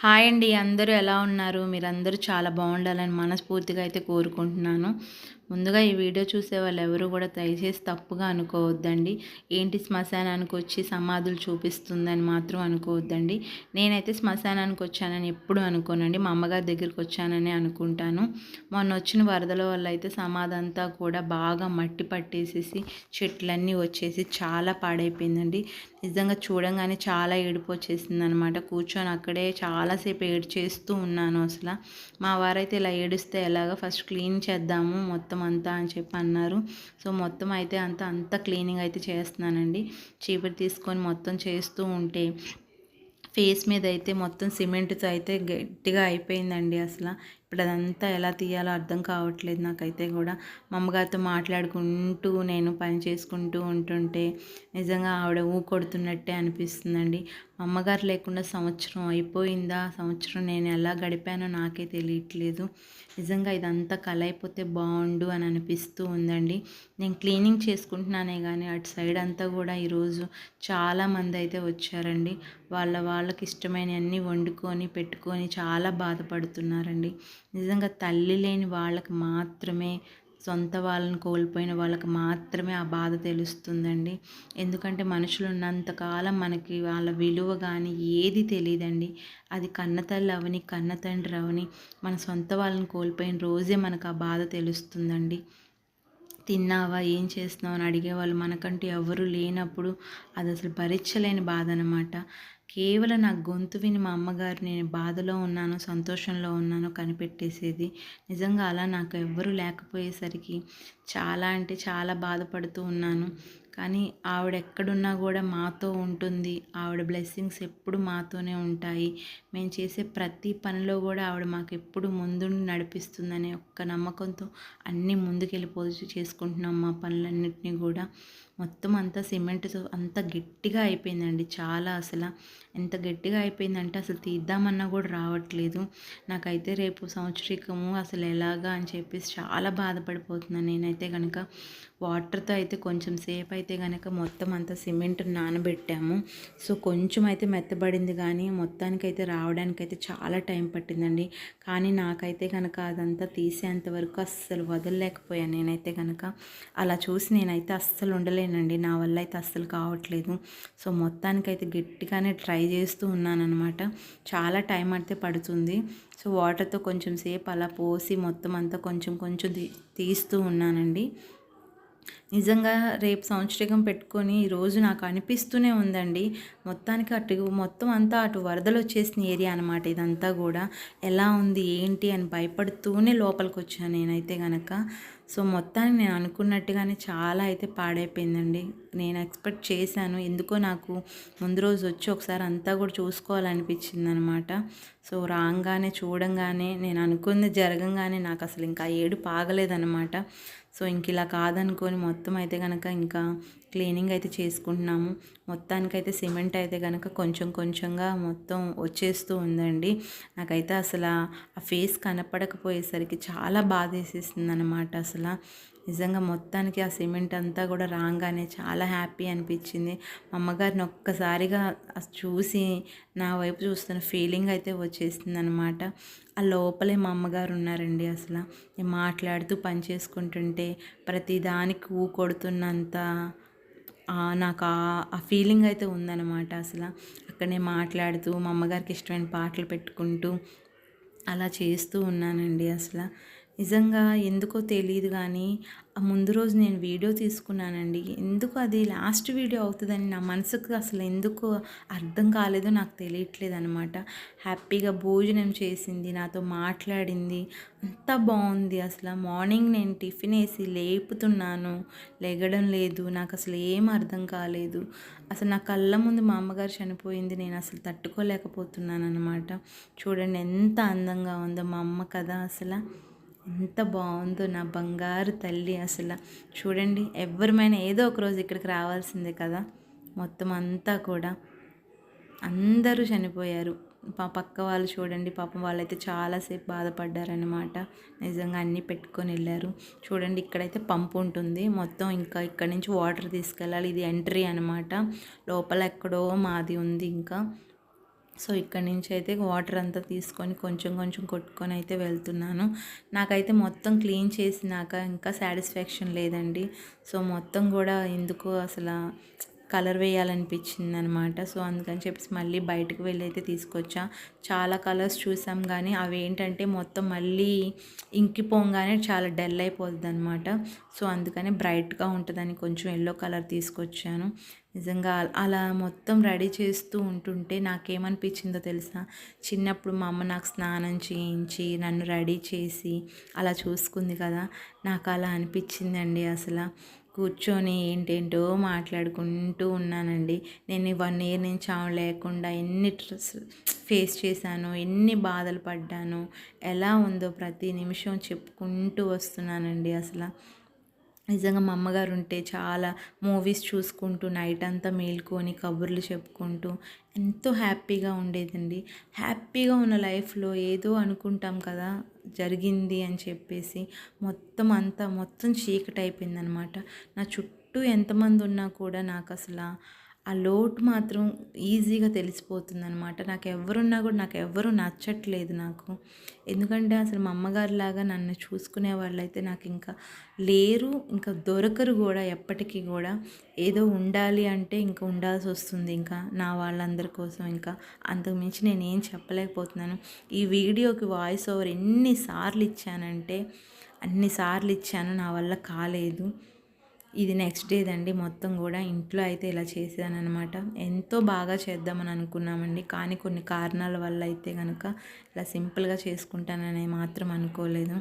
Hi అండి అందరూ ఎలా ఉన్నారు? మీరందరూ చాలా బాగుండాలని మనస్ఫూర్తిగా అయితే కోరుకుంటున్నాను. ముందుగా ఈ వీడియో చూసే వాళ్ళు ఎవరు కూడా దయచేసి తప్పుగా అనుకోవద్దండి. ఏంటి శ్మశానానికి వచ్చి సమాధులు చూపిస్తుందని మాత్రం అనుకోవద్దండి. నేనైతే శ్మశానానికి వచ్చానని ఎప్పుడు అనుకోనండి. మా అమ్మగారి దగ్గరికి వచ్చానని అనుకుంటాను. మొన్న వచ్చిన వరదల వల్ల అయితే సమాధంతా కూడా బాగా మట్టి పట్టేసేసి చెట్లన్నీ వచ్చేసి చాలా పాడైపోయిందండి. నిజంగా చూడంగానే చాలా ఏడుపు వచ్చేసింది అనమాట కూర్చొని అక్కడే చాలాసేపు ఏడు చేస్తూ ఉన్నాను అసలు. మా వారైతే ఇలా ఏడుస్తే ఎలాగ ఫస్ట్ క్లీన్ చేద్దాము మొత్తం మొత్తం అంతా అని చెప్పి అన్నారు. సో మొత్తం అయితే అంతా అంతా క్లీనింగ్ అయితే చేస్తున్నానండి. చీపురు తీసుకొని మొత్తం చేస్తూ ఉంటే ఫేస్ మీద అయితే మొత్తం సిమెంట్తో అయితే గట్టిగా అయిపోయిందండి అసలు. ఇప్పుడు అదంతా ఎలా తీయాలో అర్థం కావట్లేదు నాకైతే కూడా. మా అమ్మగారితో మాట్లాడుకుంటూ నేను పని చేసుకుంటూ ఉంటుంటే నిజంగా ఆవిడ ఊ కొడుతున్నట్టే అనిపిస్తుందండి. మా అమ్మగారు లేకుండా సంవత్సరం అయిపోయిందా? సంవత్సరం నేను ఎలా గడిపానో నాకే తెలియట్లేదు. నిజంగా ఇదంతా కల అయిపోతే బాగుండు అని అనిపిస్తూ ఉందండి. నేను క్లీనింగ్ చేసుకుంటున్నానే కానీ అటు సైడ్ అంతా కూడా ఈరోజు చాలామంది అయితే వచ్చారండి. వాళ్ళ వాళ్ళకి ఇష్టమైనవన్నీ వండుకొని పెట్టుకొని చాలా బాధపడుతున్నారండి. నిజంగా తల్లి లేని వాళ్ళకి మాత్రమే సొంత వాళ్ళని కోల్పోయిన వాళ్ళకి మాత్రమే ఆ బాధ తెలుస్తుందండి. ఎందుకంటే మనుషులు ఉన్నంతకాలం మనకి వాళ్ళ విలువ కానీ ఏది తెలియదండి అది కన్నతల్లి అవని కన్న తండ్రి అవని మన సొంత వాళ్ళని కోల్పోయిన రోజే మనకు ఆ బాధ తెలుస్తుందండి. తిన్నావా? ఏం చేస్తున్నావు? అని అడిగేవాళ్ళు మనకంటూ ఎవరు లేనప్పుడు అది అసలు భరించలేని బాధ అనమాట కేవలం నా గొంతు విని మా అమ్మగారు నేను బాధలో ఉన్నాను సంతోషంలో ఉన్నాను కనిపెట్టేసేది. నిజంగా అలా నాకు ఎవ్వరూ లేకపోయేసరికి చాలా అంటే చాలా బాధపడుతూ ఉన్నాను. కానీ ఆవిడ ఎక్కడున్నా కూడా మాతో ఉంటుంది. ఆవిడ బ్లెస్సింగ్స్ ఎప్పుడు మాతోనే ఉంటాయి. మేము చేసే ప్రతి పనిలో కూడా ఆవిడ మాకు ఎప్పుడు ముందుండి నడిపిస్తుందనే ఒక్క నమ్మకంతో అన్నీ ముందుకెళ్ళిపోతూ చేసుకుంటున్నాం మా పనులన్నింటినీ కూడా. మొత్తం అంతా సిమెంట్తో అంత గట్టిగా అయిపోయిందండి. చాలా అసలు ఎంత గట్టిగా అయిపోయిందంటే అసలు తీద్దామన్నా కూడా రావట్లేదు. నాకైతే రేపు సంవత్సరికము అసలు ఎలాగా అని చెప్పేసి చాలా బాధపడిపోతున్నాను నేనైతే కనుక వాటర్తో అయితే కొంచెం సేపు అయితే కనుక మొత్తం అంతా సిమెంట్ నానబెట్టాము. సో కొంచెం అయితే మెత్తబడింది కానీ మొత్తానికైతే రావడానికైతే చాలా టైం పట్టిందండి. కానీ నాకైతే కనుక అదంతా తీసేంత వరకు అస్సలు వదలలేకపోయాను నేనైతే కనుక అలా చూసి నేనైతే అస్సలు ఉండలేను. ఉండలేనండి నా వల్ల అయితే అస్సలు కావట్లేదు. సో మొత్తానికైతే గట్టిగానే ట్రై చేస్తూ ఉన్నానమాట చాలా టైం అయితే పడుతుంది. సో వాటర్తో కొంచెం సేపు అలా పోసి మొత్తం అంతా కొంచెం కొంచెం తీస్తూ ఉన్నానండి. నిజంగా రేపు సంవత్సరికం పెట్టుకొని ఈరోజు నాకు అనిపిస్తూనే ఉందండి. మొత్తానికి అటు మొత్తం అంతా అటు వరదలు వచ్చేసిన ఏరియా అనమాట ఇదంతా కూడా. ఎలా ఉంది ఏంటి అని భయపడుతూనే లోపలికి వచ్చాను నేనైతే కనుక సో మొత్తాన్ని నేను అనుకున్నట్టుగానే చాలా అయితే పాడైపోయిందండి. నేను ఎక్స్పెక్ట్ చేశాను. ఎందుకో నాకు ముందు రోజు వచ్చి ఒకసారి అంతా కూడా చూసుకోవాలనిపించింది అనమాట సో రాగానే చూడంగానే నేను అనుకుంది జరగంగానే నాకు అసలు ఇంకా ఏడు పాగలేదనమాట సో ఇంక ఇలా కాదనుకొని మొత్తం అయితే కనుక ఇంకా క్లీనింగ్ అయితే చేసుకుంటున్నాము. మొత్తానికైతే సిమెంట్ అయితే కనుక కొంచెం కొంచెంగా మొత్తం వచ్చేస్తూ ఉందండి. నాకైతే అసలు ఆ ఫేస్ కనపడకపోయేసరికి చాలా బాధ వేసేసింది అనమాట అసలు. నిజంగా మొత్తానికి ఆ సిమెంట్ అంతా కూడా రాగానే చాలా హ్యాపీ అనిపించింది. మా అమ్మగారిని ఒక్కసారిగా చూసి నా వైపు చూస్తున్న ఫీలింగ్ అయితే వచ్చేసింది అనమాట ఆ లోపలే మా అమ్మగారు ఉన్నారండి అసలు. నేను మాట్లాడుతూ పని చేసుకుంటుంటే ప్రతిదానికి ఊ కొడుతున్నంత నాకు ఆ ఫీలింగ్ అయితే ఉందన్నమాట అసలు. అక్కడనే మాట్లాడుతూ మా అమ్మగారికి ఇష్టమైన పాటలు పెట్టుకుంటూ అలా చేస్తూ ఉన్నానండి అసలు. నిజంగా ఎందుకో తెలియదు కానీ ఆ ముందు రోజు నేను వీడియో తీసుకున్నానండి. ఎందుకు అది లాస్ట్ వీడియో అవుతుందని నా మనసుకు అసలు ఎందుకు అర్థం కాలేదో నాకు తెలియట్లేదు అనమాట హ్యాపీగా భోజనం చేసింది నాతో మాట్లాడింది. అంత బాగుంది అసలు. మార్నింగ్ నేను టిఫిన్ వేసి లేపుతున్నాను. లెగడం లేదు. నాకు అసలు ఏం అర్థం కాలేదు. అసలు నా కళ్ళ ముందు మా అమ్మగారు చనిపోయింది. నేను అసలు తట్టుకోలేకపోతున్నాను అనమాట చూడండి ఎంత అందంగా ఉందో మా అమ్మ కదా అసలు. ఎంత బాగుందో నా బంగారు తల్లి అసలు. చూడండి ఎవరిమైనా ఏదో ఒక రోజు ఇక్కడికి రావాల్సిందే కదా. మొత్తం అంతా కూడా అందరూ చనిపోయారు. మా పక్క వాళ్ళు చూడండి పాపం వాళ్ళైతే చాలాసేపు బాధపడ్డారనమాట నిజంగా అన్నీ పెట్టుకొని వెళ్ళారు. చూడండి ఇక్కడైతే పంపు ఉంటుంది. మొత్తం ఇంకా ఇక్కడ నుంచి వాటర్ తీసుకెళ్ళాలి. ఇది ఎంట్రీ అనమాట లోపల ఎక్కడో మాది ఉంది ఇంకా. సో ఇక్కడ నుంచి అయితే వాటర్ అంతా తీసుకొని కొంచెం కొంచెం కొట్టుకొని అయితే వెళ్తున్నాను. నాకైతే మొత్తం క్లీన్ చేసినాక ఇంకా సాటిస్ఫాక్షన్ లేదండి. సో మొత్తం కూడా ఎందుకు అసలు కలర్ వేయాలనిపించింది అనమాట సో అందుకని చెప్పేసి మళ్ళీ బయటకు వెళ్ళి అయితే తీసుకొచ్చా. చాలా కలర్స్ చూసాం కానీ అవి ఏంటంటే మొత్తం మళ్ళీ ఇంకిపోగానే చాలా డల్ అయిపోతుంది అనమాట. సో అందుకని బ్రైట్గా ఉంటుందని కొంచెం ఎల్లో కలర్ తీసుకొచ్చాను. నిజంగా అలా మొత్తం రెడీ చేస్తూ ఉంటుంటే నాకేమనిపించిందో తెలుసా? చిన్నప్పుడు మా అమ్మ నాకు స్నానం చేయించి నన్ను రెడీ చేసి అలా చూసుకుంది కదా? నాకు అలా అనిపించిందండి అసలు. కూర్చొని ఏంటేంటో మాట్లాడుకుంటూ ఉన్నానండి. నేను వన్ ఇయర్ నుంచి ఆమె లేకుండా ఎన్ని ట్రస్ ఫేస్ చేశాను ఎన్ని బాధలు పడ్డాను ఎలా ఉందో ప్రతి నిమిషం చెప్పుకుంటూ వస్తున్నానండి అసలు. నిజంగా మా అమ్మగారు ఉంటే చాలా మూవీస్ చూసుకుంటూ నైట్ అంతా మేల్కొని కబుర్లు చెప్పుకుంటూ ఎంతో హ్యాపీగా ఉండేదండి. హ్యాపీగా ఉన్న లైఫ్లో ఏదో అనుకుంటాం కదా జరిగింది అని చెప్పేసి మొత్తం అంతా మొత్తం చీకటి అయిపోయిందనమాట నా చుట్టూ ఎంతమంది ఉన్నా కూడా నాకు అసలు ఆ లోటు మాత్రం ఈజీగా తెలిసిపోతుంది అనమాట నాకు ఎవరున్నా కూడా నాకు ఎవరు నచ్చట్లేదు నాకు. ఎందుకంటే అసలు మా అమ్మగారిలాగా నన్ను చూసుకునే వాళ్ళైతే నాకు ఇంకా లేరు ఇంకా దొరకరు కూడా ఎప్పటికీ కూడా. ఏదో ఉండాలి అంటే ఇంకా ఉండాల్సి వస్తుంది ఇంకా నా వాళ్ళందరి కోసం ఇంకా. అంతకుమించి నేను ఏం చెప్పలేకపోతున్నాను. ఈ వీడియోకి వాయిస్ ఓవర్ ఎన్నిసార్లు ఇచ్చానంటే అన్నిసార్లు ఇచ్చాను నా వల్ల కాలేదు. ఇది నెక్స్ట్ డేదండి మొత్తం కూడా ఇంట్లో అయితే ఇలా చేసానమాట ఎంతో బాగా చేద్దామని అనుకున్నామండి. కానీ కొన్ని కారణాల వల్ల అయితే కనుక ఇలా సింపుల్గా చేసుకుంటానని మాత్రం అనుకోలేదు.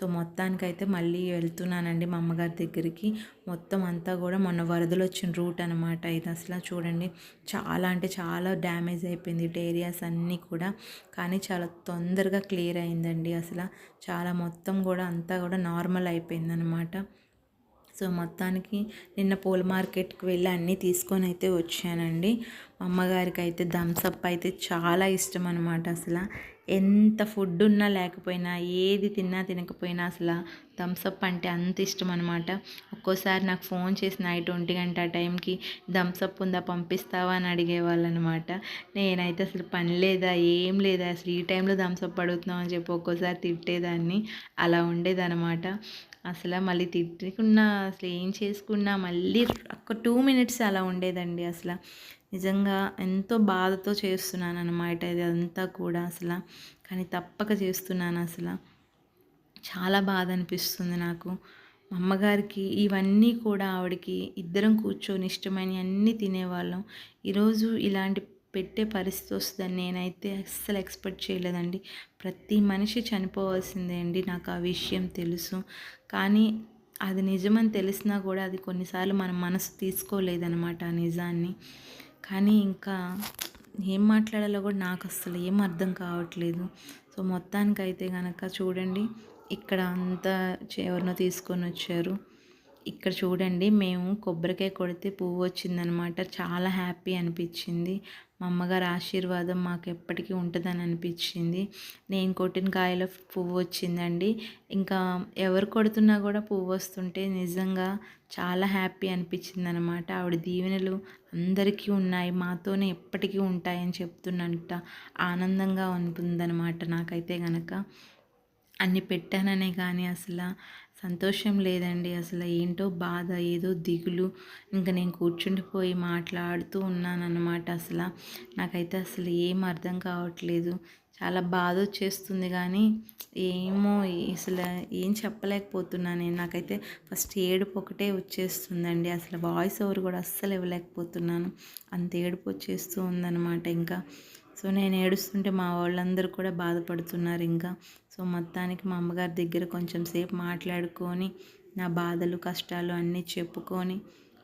సో మొత్తానికైతే మళ్ళీ వెళ్తున్నానండి మా అమ్మగారి దగ్గరికి. మొత్తం అంతా కూడా మొన్న వరదలు వచ్చిన రూట్ అనమాట ఇది. అసలు చూడండి చాలా అంటే చాలా డ్యామేజ్ అయిపోయింది. ఏరియాస్ అన్నీ కూడా. కానీ చాలా తొందరగా క్లియర్ అయిందండి అసలు. చాలా మొత్తం కూడా అంతా కూడా నార్మల్ అయిపోయింది అనమాట సో మొత్తానికి నిన్న పూల మార్కెట్కి వెళ్ళి అన్నీ తీసుకొని అయితే వచ్చానండి. మా అమ్మగారికి అయితే థమ్సప్ అయితే చాలా ఇష్టం అనమాట అసలు. ఎంత ఫుడ్ ఉన్నా లేకపోయినా ఏది తిన్నా తినకపోయినా అసలు థమ్సప్ అంటే అంత ఇష్టం అనమాట ఒక్కోసారి నాకు ఫోన్ చేసి నైట్ ఒంటి గంట టైంకి థమ్సప్ ఉందా పంపిస్తావా అని అడిగేవాళ్ళు అనమాట నేనైతే అసలు పని లేదా ఏం లేదా అసలు ఈ టైంలో థమ్సప్ అడుగుతున్నావు అని చెప్పి ఒక్కోసారి తిట్టేదాన్ని. అలా ఉండేదన్నమాట. అసలు మళ్ళీ తిట్టుకున్నా అసలు ఏం చేసుకున్నా మళ్ళీ ఒక టూ మినిట్స్ అలా ఉండేదండి అసలు. నిజంగా ఎంతో బాధతో చేస్తున్నాను అనమాట ఇది అంతా కూడా అసలు. కానీ తప్పక చేస్తున్నాను అసలు. చాలా బాధ అనిపిస్తుంది నాకు. మా అమ్మగారికి ఇవన్నీ కూడా ఆవిడకి ఇద్దరం కూర్చొని ఇష్టమైన అన్నీ తినేవాళ్ళం. ఈరోజు ఇలాంటి పెట్టే పరిస్థితి వస్తుందని నేనైతే అస్సలు ఎక్స్పెక్ట్ చేయలేదండి. ప్రతి మనిషి చనిపోవాల్సిందే అండి నాకు ఆ విషయం తెలుసు. కానీ అది నిజమని తెలిసినా కూడా అది కొన్నిసార్లు మన మనసు తీసుకోలేదనమాట ఆ నిజాన్ని. కానీ ఇంకా ఏం మాట్లాడాలో కూడా నాకు అస్సలు ఏం అర్థం కావట్లేదు. సో మొత్తానికైతే కనుక చూడండి ఇక్కడ అంతా ఎవరినో తీసుకొని వచ్చారు. ఇక్కడ చూడండి మేము కొబ్బరికాయ కొడితే పువ్వు వచ్చిందనమాట చాలా హ్యాపీ అనిపించింది. మా అమ్మగారి ఆశీర్వాదం మాకు ఎప్పటికీ ఉంటుందని అనిపించింది. నేను కొట్టిన కాయలో పువ్వు వచ్చిందండి. ఇంకా ఎవరు కొడుతున్నా కూడా పువ్వు వస్తుంటే నిజంగా చాలా హ్యాపీ అనిపించింది అనమాట ఆవిడ దీవెనలు అందరికీ ఉన్నాయి మాతోనే ఎప్పటికీ ఉంటాయని చెప్తున్నట్ట ఆనందంగా ఉంటుందన్నమాట నాకైతే గనక. అన్ని పెట్టాననే కానీ అసలు సంతోషం లేదండి. అసలు ఏంటో బాధ ఏదో దిగులు. ఇంకా నేను కూర్చుండిపోయి మాట్లాడుతూ ఉన్నానన్నమాట అసలు. నాకైతే అసలు ఏం అర్థం కావట్లేదు. చాలా బాధ వచ్చేస్తుంది కానీ ఏమో అసలు ఏం చెప్పలేకపోతున్నాను నేను. నాకైతే ఫస్ట్ ఏడుపు ఒకటే వచ్చేస్తుందండి. అసలు వాయిస్ ఓవర్ కూడా అస్సలు ఇవ్వలేకపోతున్నాను. అంత ఏడుపు వచ్చేస్తూ ఉందన్నమాట ఇంకా. సో నేను ఏడుస్తుంటే మా వాళ్ళందరూ కూడా బాధపడుతున్నారు ఇంకా. సో మొత్తానికి మా అమ్మగారి దగ్గర కొంచెం సేపు మాట్లాడుకొని నా బాధలు కష్టాలు అన్నీ చెప్పుకొని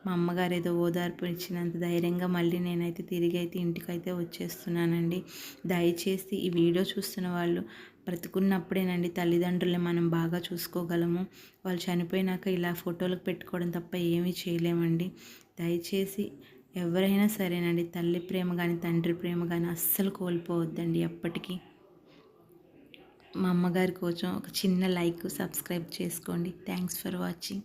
మా అమ్మగారు ఏదో ఓదార్పు ఇచ్చినంత ధైర్యంగా మళ్ళీ నేనైతే తిరిగి అయితే ఇంటికైతే వచ్చేస్తున్నానండి. దయచేసి ఈ వీడియో చూస్తున్న వాళ్ళు బ్రతుకున్నప్పుడేనండి తల్లిదండ్రుల్ని మనం బాగా చూసుకోగలము. వాళ్ళు చనిపోయినాక ఇలా ఫోటోలకు పెట్టుకోవడం తప్ప ఏమీ చేయలేమండి. దయచేసి ఎవరైనా సరేనండి తల్లి ప్రేమ కానీ తండ్రి ప్రేమ కానీ అస్సలు కోల్పోవద్దండి ఎప్పటికీ. మా అమ్మగారి కోసం ఒక చిన్న లైక్ సబ్స్క్రైబ్ చేసుకోండి. Thanks for watching.